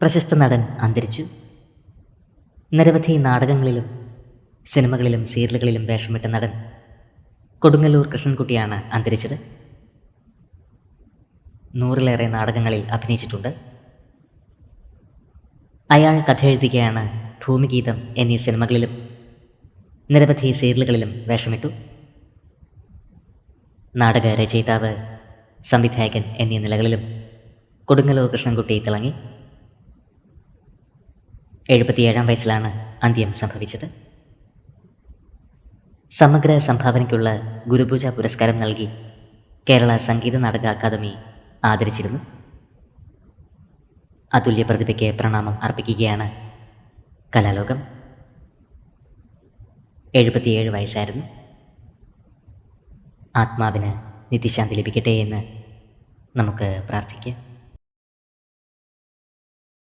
പ്രശസ്ത നടൻ അന്തരിച്ചു. നിരവധി നാടകങ്ങളിലും സിനിമകളിലും സീരിയലുകളിലും വേഷമിട്ട നടൻ കൊടുങ്ങല്ലൂർ കൃഷ്ണൻകുട്ടിയാണ് അന്തരിച്ചത്. നൂറിലേറെ നാടകങ്ങളിൽ അഭിനയിച്ചിട്ടുണ്ട്. അയാൾ കഥയെഴുതുകയാണ് ഭൂമിഗീതം എന്നീ സിനിമകളിലും നിരവധി സീരിയലുകളിലും വേഷമിട്ടു. നാടക രചയിതാവ് സംവിധായകൻ എന്നീ നിലകളിലും കൊടുങ്ങല്ലൂർ കൃഷ്ണൻകുട്ടി തിളങ്ങി. എഴുപത്തിയേഴാം വയസ്സിലാണ് അന്ത്യം സംഭവിച്ചത്. സമഗ്ര സംഭാവനയ്ക്കുള്ള ഗുരുപൂജ പുരസ്കാരം നൽകി കേരള സംഗീത നാടക അക്കാദമി ആദരിച്ചിരുന്നു. അതുല്യ പ്രതിഭയ്ക്ക് പ്രണാമം അർപ്പിക്കുകയാണ് കലാലോകം. എഴുപത്തിയേഴ് വയസ്സായിരുന്നു. ആത്മാവിന് നിത്യശാന്തി ലഭിക്കട്ടെ എന്ന് നമുക്ക് പ്രാർത്ഥിക്കാം.